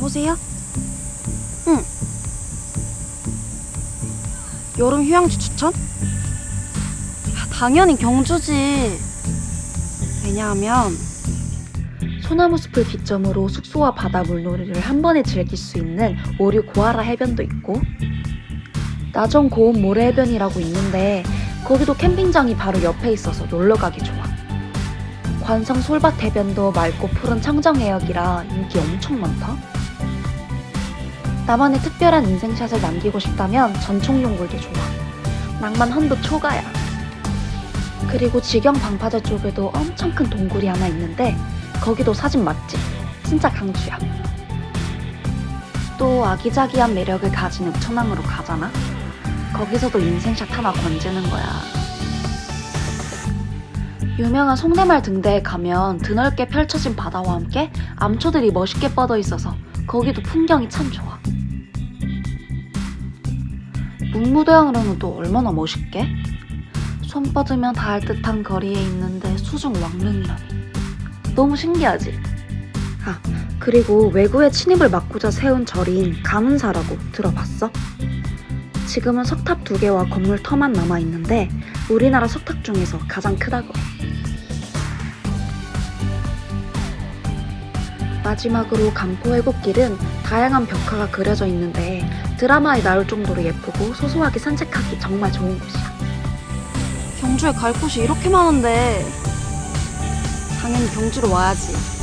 여보세요? 응. 여름 휴양지 추천? 아, 당연히 경주지. 왜냐하면 소나무 숲을 기점으로 숙소와 바다 물놀이를 한 번에 즐길 수 있는 오류 고아라 해변도 있고 나정 고운 모래 해변이라고 있는데 거기도 캠핑장이 바로 옆에 있어서 놀러 가기 좋아. 관성 솔밭 해변도 맑고 푸른 청정 해역이라 인기 엄청 많다. 나만의 특별한 인생샷을 남기고 싶다면 전총용굴도 좋아. 낭만 헌도 초가야. 그리고 지경 방파제 쪽에도 엄청 큰 동굴이 하나 있는데 거기도 사진 맛집. 진짜 강추야. 또 아기자기한 매력을 가진 옥천항으로 가잖아. 거기서도 인생샷 하나 건지는 거야. 유명한 송내말 등대에 가면 드넓게 펼쳐진 바다와 함께 암초들이 멋있게 뻗어 있어서 거기도 풍경이 참 좋아. 문무대왕릉은 또 얼마나 멋있게? 손 뻗으면 닿을 듯한 거리에 있는데 수중 왕릉이라니. 너무 신기하지? 아, 그리고 외구의 침입을 막고자 세운 절인 가문사라고 들어봤어? 지금은 석탑 두 개와 건물 터만 남아 있는데 우리나라 석탑 중에서 가장 크다고 해. 마지막으로 간포 회곡길은 다양한 벽화가 그려져 있는데 드라마에 나올 정도로 예쁘고 소소하게 산책하기 정말 좋은 곳이야. 경주에 갈 곳이 이렇게 많은데 당연히 경주로 와야지.